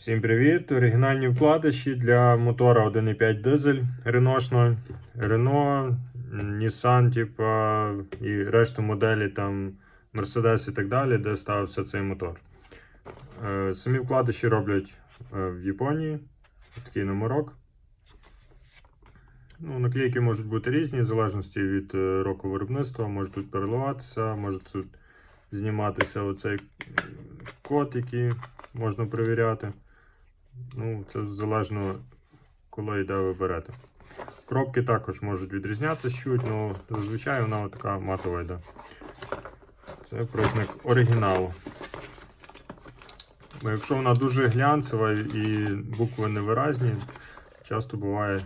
Всім привіт! Оригінальні вкладиші для мотора 1.5 дизель реношного. Renault, Nissan, типа, і решту моделі там Mercedes і так далі, де ставився цей мотор. Е, Самі вкладиші роблять е, в Японії. Такий номерок. Ну, наклейки можуть бути різні, в залежності від е, року виробництва. Може тут переливатися, може тут зніматися оцей код, який можна перевіряти. Ну, це залежно, коли і де ви берете. Кропки також можуть відрізнятися чуть, але зазвичай вона така матова йде. Це признак оригіналу. Якщо вона дуже глянцева і букви невиразні, часто буває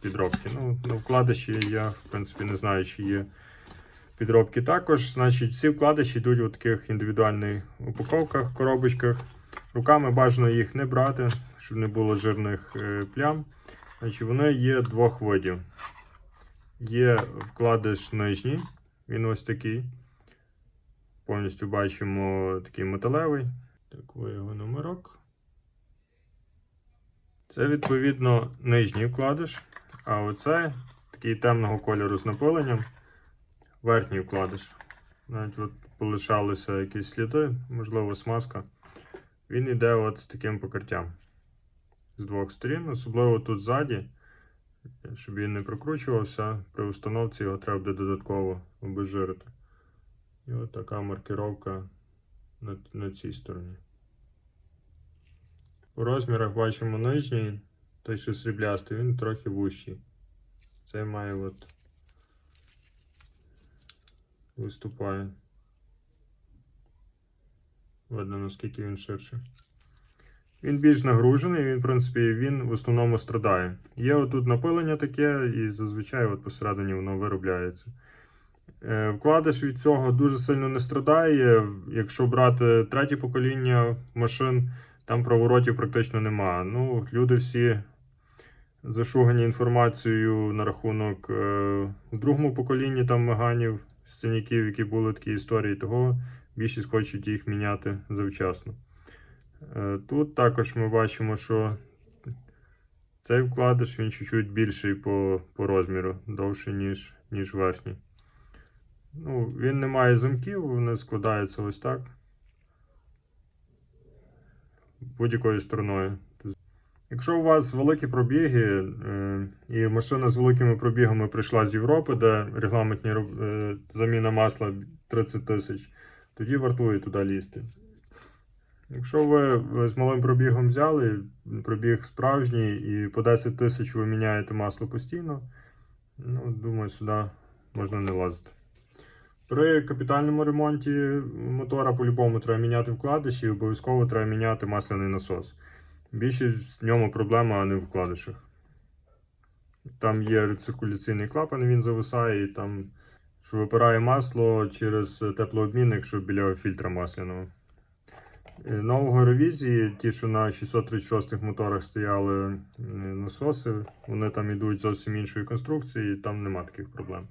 підробки. Ну, на вкладиші я, в принципі, не знаю, чи є підробки також. Значить, всі вкладиші йдуть у таких індивідуальних упаковках, коробочках. Руками бажано їх не брати, щоб не було жирних е, плям. Значить, вони є двох видів. Є вкладиш нижній, він ось такий. Повністю бачимо такий металевий. Так, його номерок. Це відповідно нижній вкладиш. А оце такий темного кольору з напиленням. Верхній вкладиш. Навіть от полишалися якісь сліди, можливо, смазка. Він йде от з таким покриттям. З двох сторін, особливо тут ззаді, щоб він не прокручувався, при установці його треба буде додатково обезжирити. І от така маркировка на, на цій стороні. У розмірах бачимо нижній, той, що сріблястий, він трохи вущий. Цей має от виступає. Видно, наскільки він ширший. Він більш нагружений, він, в принципі, він в основному страдає. Є отут напилення таке, і зазвичай от посередині воно виробляється. Е, Вкладиш від цього дуже сильно не страдає. Якщо брати третє покоління машин, там проворотів практично нема. Ну, люди всі зашугані інформацією на рахунок е, в другому поколінні там меганів, сценіків, які були такі історії, того більшість хочуть їх міняти завчасно. Е, Тут також ми бачимо, що цей вкладиш він чуть-чуть більший по, по розміру, довший, ніж, ніж верхній. Ну, він не має замків, вони складаються ось так. Будь-якою стороною. Якщо у вас великі пробіги, е, і машина з великими пробігами прийшла з Європи, де регламентні е, заміна масла 30 тисяч, тоді вартує туди лізти. Якщо ви ви з малим пробігом взяли, пробіг справжній, і по 10 тисяч ви міняєте масло постійно, ну, думаю, сюди можна не лазити. При капітальному ремонті мотора по-любому треба міняти вкладиші і обов'язково треба міняти масляний насос. Більшість в ньому проблема а не в вкладишах. Там є рециркуляційний клапан, він зависає, і там що випирає масло через теплообмінник, що біля фільтра масляного. Е, Нового ревізії, ті, що на 636 моторах стояли е, насоси, вони там йдуть зовсім іншої конструкції, і там нема таких проблем.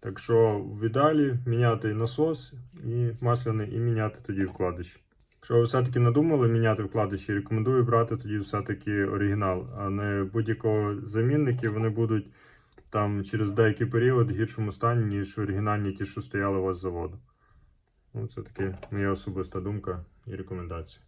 Так що в ідеалі міняти насос і масляний, і міняти тоді вкладиші. Якщо ви все-таки надумали міняти вкладиші, рекомендую брати тоді все-таки оригінал, а не будь-якого замінники, вони будуть там через деякий період в гіршому стані, ніж оригінальні ті, що стояли у вас з заводу. Ну, це таки моя особиста думка і рекомендація.